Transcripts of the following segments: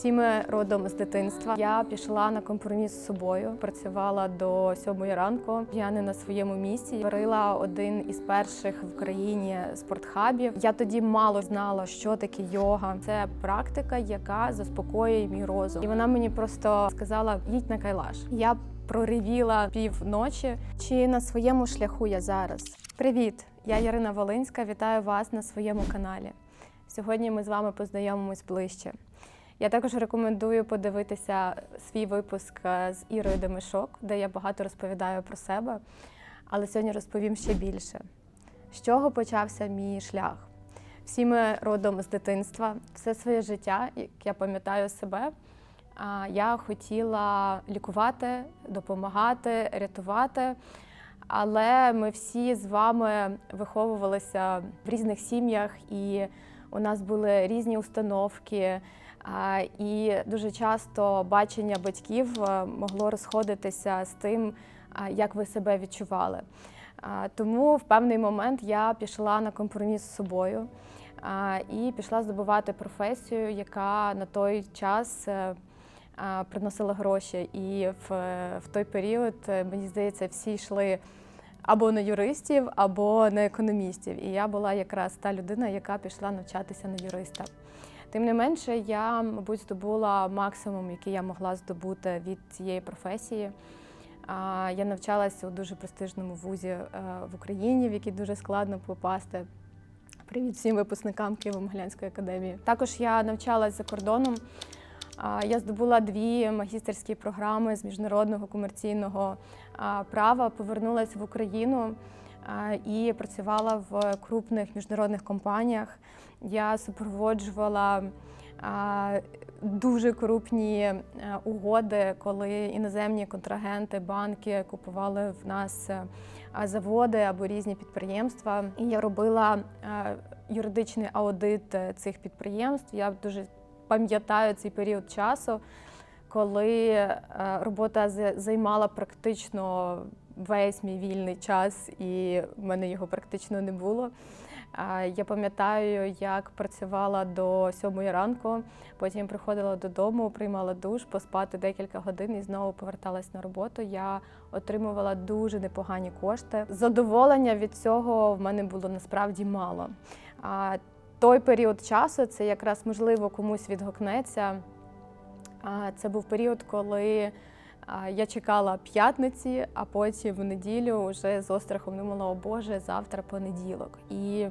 Всі ми родом з дитинства. Я пішла на компроміс з собою. Працювала до сьомої ранку. Я не на своєму місці. Варила один із перших в Україні спортхабів. Я тоді мало знала, що таке йога. Це практика, яка заспокоює мій розум. І вона мені просто сказала: їдь на кайлаш. Я проривіла півночі. Чи на своєму шляху я зараз? Привіт! Я Ярина Волинська. Вітаю вас на своєму каналі. Сьогодні ми з вами познайомимось ближче. Я також рекомендую подивитися свій випуск е, з Ірою Демишок, де я багато розповідаю про себе. Але сьогодні розповім ще більше. З чого почався мій шлях? Всі ми родом з дитинства, все своє життя, як я пам'ятаю себе, я хотіла лікувати, допомагати, рятувати. Але ми всі з вами виховувалися в різних сім'ях, і у нас були різні установки. І дуже часто бачення батьків е, могло розходитися з тим, як ви себе відчували. Тому в певний момент я пішла на компроміс з собою і пішла здобувати професію, яка на той час е, приносила гроші. І в, в той період, е, мені здається, всі йшли або на юристів, або на економістів. І я була якраз та людина, яка пішла навчатися на юриста. Тим не менше, я, мабуть, здобула максимум, який я могла здобути від цієї професії. Я навчалася у дуже престижному вузі е, в Україні, в який дуже складно попасти. Привіт всім випускникам Києво-Могилянської академії. Також я навчалася за кордоном. Я здобула дві магістерські програми з міжнародного комерційного права, повернулася в Україну і працювала в крупних міжнародних компаніях. Я супроводжувала дуже крупні е, угоди, коли іноземні контрагенти, банки купували в нас е, заводи або різні підприємства. І я робила е, юридичний аудит цих підприємств. Я дуже пам'ятаю цей період часу, коли робота займала практично весь мій вільний час, і в мене його практично не було. Я пам'ятаю, як працювала до сьомої ранку, потім приходила додому, приймала душ, поспати декілька годин і знову поверталась на роботу. Я отримувала дуже непогані кошти. Задоволення від цього в мене було насправді мало. А той період часу це якраз можливо комусь відгукнеться. Це був період, коли я чекала п'ятниці, а потім в неділю вже з острахом думала, о Боже, завтра понеділок. І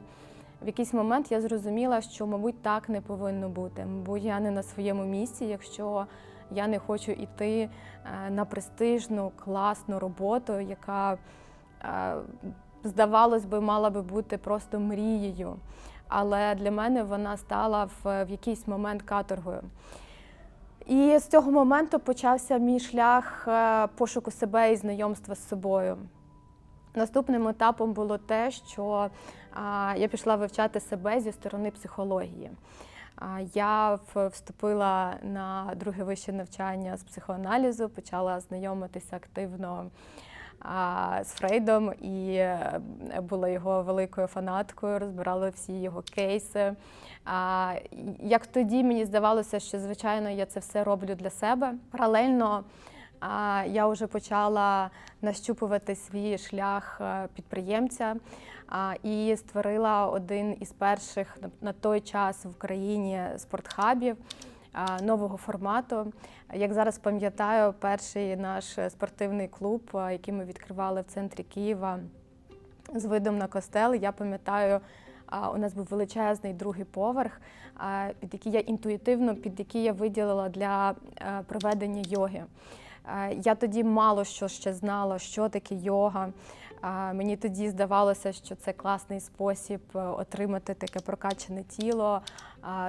в якийсь момент я зрозуміла, що, мабуть, так не повинно бути. Мабуть, я не на своєму місці, якщо я не хочу йти е, на престижну, класну роботу, яка, е, здавалось би, мала би бути просто мрією. Але для мене вона стала в, в якийсь момент каторгою. І з цього моменту почався мій шлях е, пошуку себе і знайомства з собою. Наступним етапом було те, що я пішла вивчати себе зі сторони психології. Я вступила на друге вище навчання з психоаналізу, почала знайомитися активно з Фрейдом і е, була його великою фанаткою, розбирала всі його кейси. Як тоді мені здавалося, що звичайно я це все роблю для себе. Паралельно я вже почала нащупувати свій шлях е, підприємця і створила один із перших на- той час в Україні спортхабів нового формату. Як зараз пам'ятаю, перший наш спортивний клуб, який ми відкривали в центрі Києва з видом на костел. Я пам'ятаю, у нас був величезний другий поверх, під який я інтуїтивно, під який я виділила для е, проведення йоги. Е, Я тоді мало що ще знала, що таке йога. Мені тоді здавалося, що це класний спосіб е, отримати таке прокачане тіло,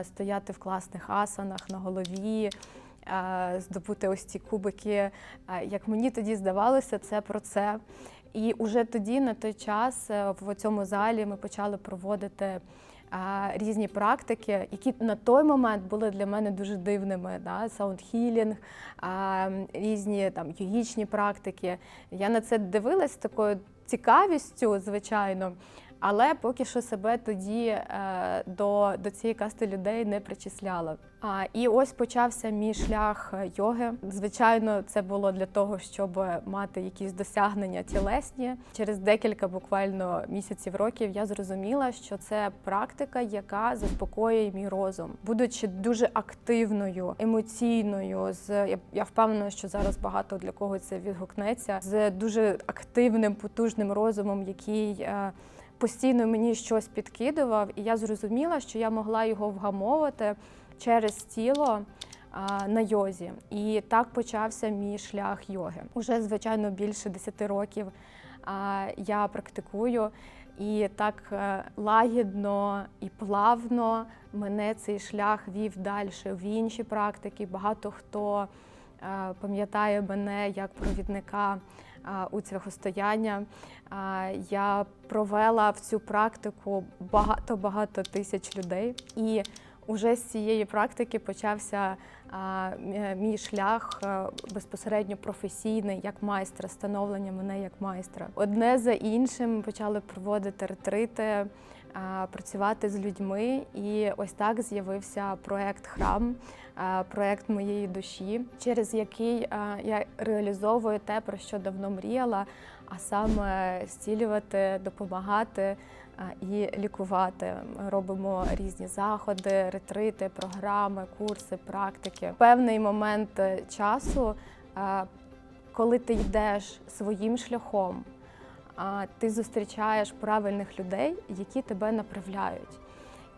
стояти в класних асанах на голові, здобути ось ці кубики. Як мені тоді здавалося, це про це. І уже тоді, на той час, е, в цьому залі ми почали проводити різні практики, які на той момент були для мене дуже дивними. Да? Саундхілінг, різні там йогічні практики. Я на це дивилась такою цікавістю, звичайно. Але поки що себе тоді е, до, до цієї касти людей не причисляла. А, і ось почався мій шлях е, йоги. Звичайно, це було для того, щоб мати якісь досягнення тілесні. Через декілька буквально місяців років я зрозуміла, що це практика, яка заспокоює мій розум, будучи дуже активною, емоційною. З я, впевнена, що зараз багато для кого це відгукнеться з дуже активним, потужним розумом, який е, постійно мені щось підкидував, і я зрозуміла, що я могла його вгамовувати через тіло на йозі. І так почався мій шлях йоги. Уже, звичайно, більше 10 років я практикую. І так е, лагідно і плавно мене цей шлях вів далі в інші практики. Багато хто е, пам'ятає мене як провідника у цвяхостояння. Е, Я провела в цю практику багато-багато тисяч людей. І Уже з цієї практики почався мій шлях е, безпосередньо професійний як майстра, становлення мене як майстра. Одне за іншим почали проводити ретрити, працювати з людьми. І ось так з'явився проект Храм, проект моєї душі, через який я реалізовую те, про що давно мріяла, а саме зцілювати, допомагати і лікувати. Ми робимо різні заходи, ретрити, програми, курси, практики. Певний момент е, часу, коли ти йдеш своїм шляхом, ти зустрічаєш правильних людей, які тебе направляють.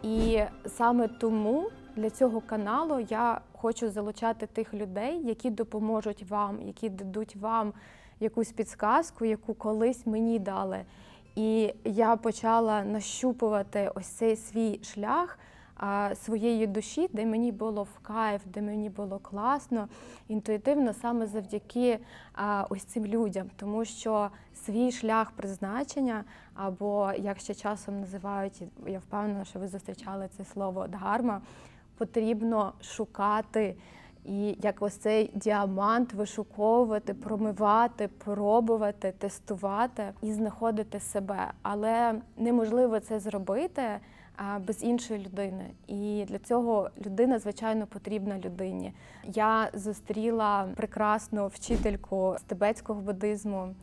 І саме тому для цього каналу я хочу залучати тих людей, які допоможуть вам, які дадуть вам якусь підсказку, яку колись мені дали. І я почала нащупувати ось цей свій шлях своєї душі, де мені було в кайф, де мені було класно, інтуїтивно саме завдяки ось цим людям, тому що свій шлях призначення, або як ще часом називають, я впевнена, що ви зустрічали це слово дгарма, потрібно шукати. І як ось цей діамант вишуковувати, промивати, пробувати, тестувати і знаходити себе. Але неможливо це зробити без іншої людини. І для цього людина, звичайно, потрібна людині. Я зустріла прекрасну вчительку з тибетського буддизму.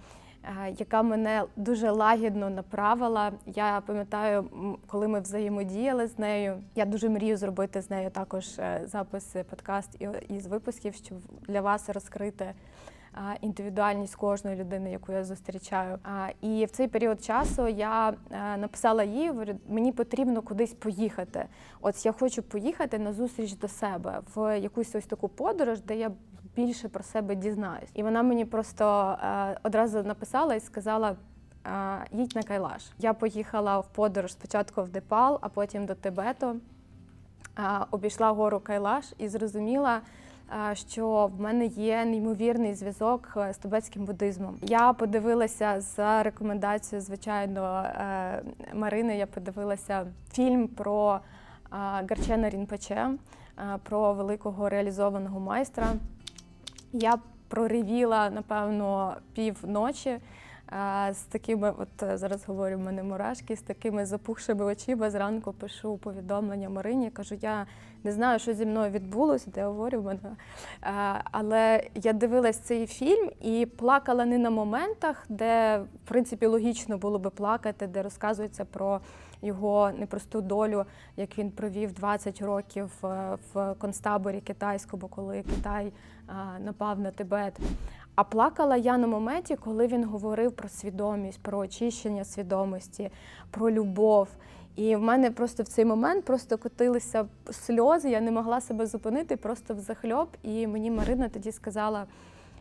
е, Яка мене дуже лагідно направила. Я пам'ятаю, коли ми взаємодіяли з нею. Я дуже мрію зробити з нею також е, запис е, подкаст із випусків, щоб для вас розкрити індивідуальність кожної людини, яку я зустрічаю. І в цей період часу я е, написала їй, говорю, мені потрібно кудись поїхати. От я хочу поїхати на зустріч до себе в якусь ось таку подорож, де я більше про себе дізнаюсь. І вона мені просто е, одразу написала і сказала. «Е, Їдь на Кайлаш. Я поїхала в подорож спочатку в Непал, а потім до Тибету. Обійшла гору Кайлаш і зрозуміла, що в мене є неймовірний зв'язок е, з тибетським буддизмом. Я подивилася за рекомендацією, звичайно, е, Марини. Я подивилася фільм про Гарчена Рінпече, е, про великого реалізованого майстра. Я проривіла, напевно, півночі е, з такими, от е, зараз говорю, в мене мурашки, з такими запухшими очима. Зранку пишу повідомлення Марині, кажу, я не знаю, що зі мною відбулося, де говорю мене. Е, Але я дивилась цей фільм і плакала не на моментах, де, в принципі, логічно було би плакати, де розказується про його непросту долю, як він провів 20 років е, в концтаборі китайському, коли Китай напав на Тибет. А плакала я на моменті, коли він говорив про свідомість, про очищення свідомості, про любов. І в мене просто в цей момент просто котилися сльози, я не могла себе зупинити, просто взахльоб. І мені Марина тоді сказала: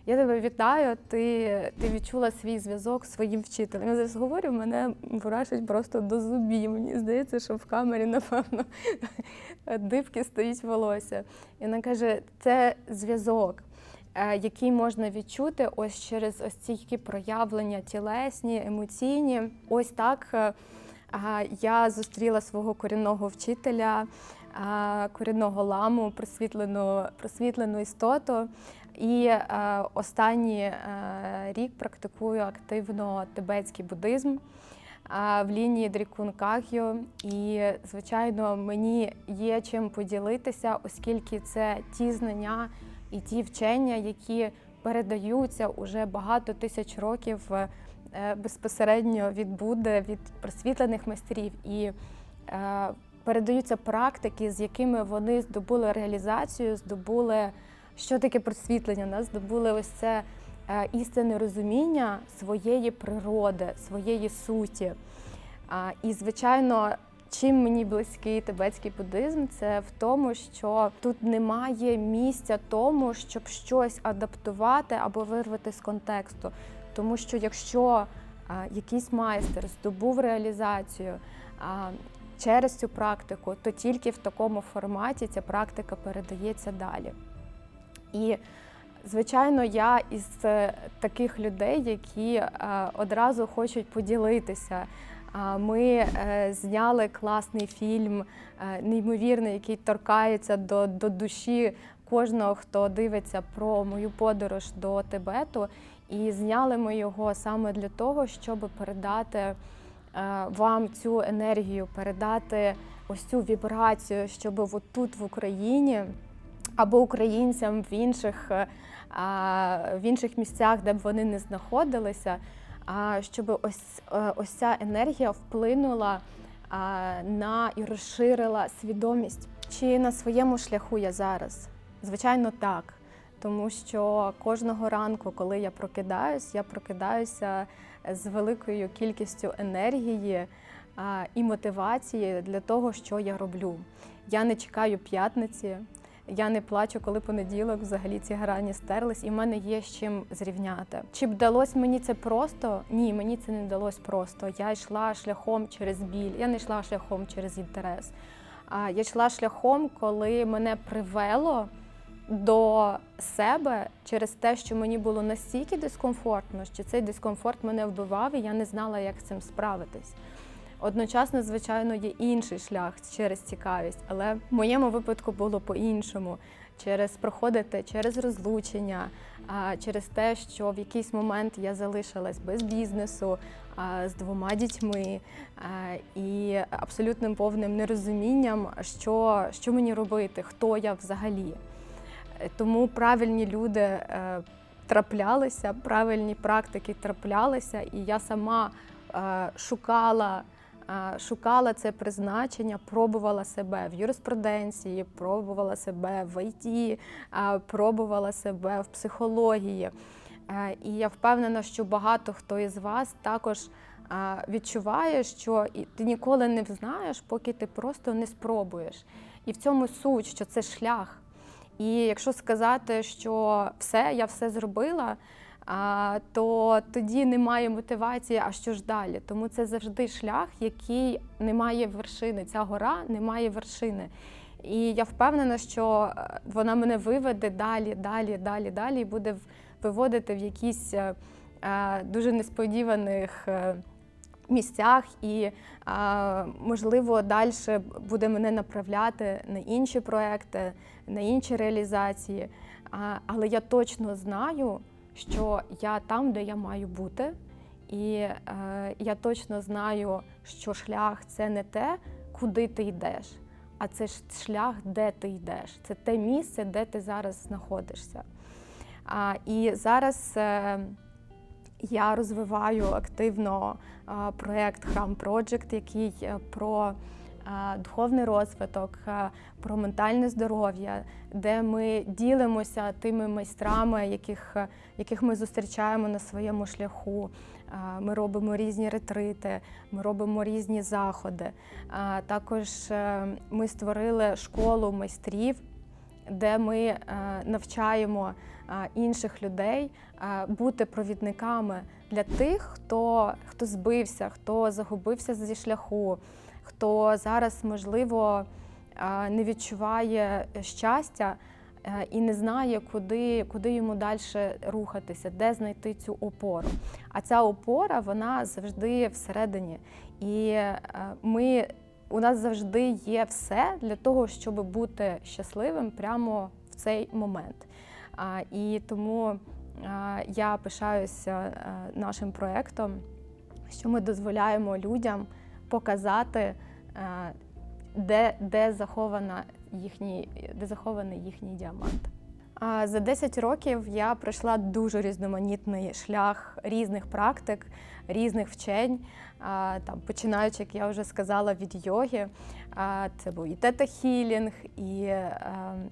я тебе вітаю, ти, ти відчула свій зв'язок з своїм вчителем. Я зараз говорю, мене мурашить просто до зубів. Мені здається, що в камері, напевно, дибки стоїть волосся. І вона каже, це зв'язок. Е, Який можна відчути ось через ось ці проявлення тілесні, емоційні. Ось так е, я зустріла свого корінного вчителя, корінного ламу, просвітлену, просвітлену істоту. І е, останній е, рік практикую активно тибетський буддизм. в лінії Дрікун Кагіо. І, звичайно, мені є чим поділитися, оскільки це ті знання і ті вчення, які передаються уже багато тисяч років е, безпосередньо від Будди, від просвітлених майстрів. І е, передаються практики, з якими вони здобули реалізацію, здобули що таке просвітлення, да? здобули ось це е, істинне розуміння своєї природи, своєї суті. І, звичайно, чим мені близький тибетський буддизм, це в тому, що тут немає місця тому, щоб щось адаптувати або вирвати з контексту. Тому що якщо а, якийсь майстер здобув реалізацію а, через цю практику, то тільки в такому форматі ця практика передається далі. І Звичайно, я із е, таких людей, які е, одразу хочуть поділитися. Ми е, зняли класний фільм, е, неймовірний, який торкається до, до душі кожного, хто дивиться про мою подорож до Тибету. І зняли ми його саме для того, щоб передати е, вам цю енергію, передати ось цю вібрацію, щоб тут в Україні або українцям в інших, в інших місцях, де б вони не знаходилися, щоб ось, е, ось ця енергія вплинула а, на і розширила свідомість. Чи на своєму шляху я зараз? Звичайно, так. Тому що кожного ранку, коли я прокидаюсь, я прокидаюся з великою кількістю енергії а, і мотивації для того, що я роблю. Я не чекаю п'ятниці, я не плачу, коли понеділок взагалі ці грані стерлись, і в мене є з чим зрівняти. Чи вдалося мені це просто? Ні, мені це не вдалося просто. Я йшла шляхом через біль, я не йшла шляхом через інтерес. А я йшла шляхом, коли мене привело до себе через те, що мені було настільки дискомфортно, що цей дискомфорт мене вбивав, і я не знала, як з цим справитись. Одночасно, звичайно, є інший шлях через цікавість, але в моєму випадку було по-іншому. Через проходити через розлучення, через те, що в якийсь момент я залишилась без бізнесу з двома дітьми і абсолютним повним нерозумінням, що, що мені робити, хто я взагалі. Тому правильні люди е, траплялися, правильні практики траплялися, і я сама е, шукала. Шукала це призначення, пробувала себе в юриспруденції, пробувала себе в ІТ, пробувала себе в психології. Е, І я впевнена, що багато хто із вас також відчуває, що ти ніколи не знаєш, поки ти просто не спробуєш. І в цьому суть, що це шлях. І якщо сказати, що все, я все зробила, то тоді немає мотивації, а що ж далі. Тому це завжди шлях, який не має вершини. Ця гора не має вершини. І я впевнена, що е, вона мене виведе далі, далі, далі, далі і буде виводити в якісь е, е, дуже несподіваних. Місцях і можливо далі буде мене направляти на інші проекти, на інші реалізації. Але я точно знаю, що я там, де я маю бути, і е, я точно знаю, що шлях це не те, куди ти йдеш, а це шлях, де ти йдеш. Це те місце, де ти зараз знаходишся. А, і зараз. Е, я розвиваю активно проєкт Храм Project, який е, про духовний розвиток, про ментальне здоров'я, де ми ділимося тими майстрами, яких, яких ми зустрічаємо на своєму шляху. Ми робимо різні ретрити, ми робимо різні заходи. Також е, ми створили школу майстрів де ми е, навчаємо інших людей бути провідниками для тих, хто, хто збився, хто загубився зі шляху, хто зараз, можливо, не відчуває щастя е, і не знає, куди, куди йому далі рухатися, де знайти цю опору. А ця опора вона завжди всередині. І е, ми у нас завжди є все для того, щоб бути щасливим прямо в цей момент. І тому я пишаюся е, нашим проєктом, що ми дозволяємо людям показати, е, де, де, захована їхній, де захований їхній діамант. За 10 років я пройшла дуже різноманітний шлях різних практик, різних вчень, там, починаючи, як я вже сказала, від йоги. Це був і тета-хілінг, і е,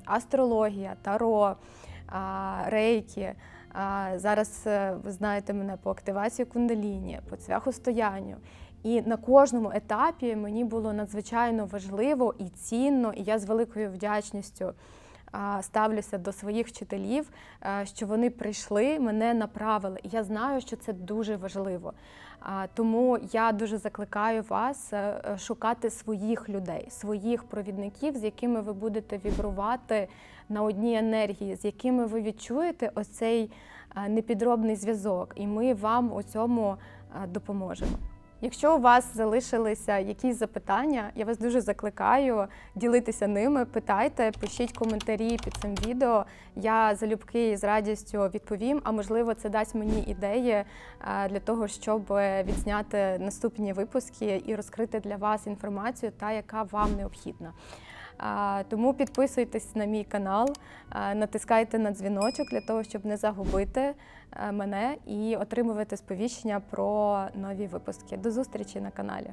астрологія, таро, рейкі. Зараз е, ви знаєте мене по активації кундаліні, по цвяхостоянню. І на кожному етапі мені було надзвичайно важливо і цінно, і я з великою вдячністю ставлюся до своїх вчителів, що вони прийшли, мене направили. І я знаю, що це дуже важливо. Тому я дуже закликаю вас е, е, шукати своїх людей, своїх провідників, з якими ви будете вібрувати на одній енергії, з якими ви відчуєте ось цей е, непідробний зв'язок, і ми вам у цьому е, допоможемо. Якщо у вас залишилися якісь запитання, я вас дуже закликаю ділитися ними, питайте, пишіть коментарі під цим відео. Я залюбки з радістю відповім. А можливо, це дасть мені ідеї е, для того, щоб відзняти наступні випуски і розкрити для вас інформацію, та яка вам необхідна. Тому підписуйтесь на мій канал, натискайте на дзвіночок для того, щоб не загубити е, мене і отримувати сповіщення про нові випуски. До зустрічі на каналі.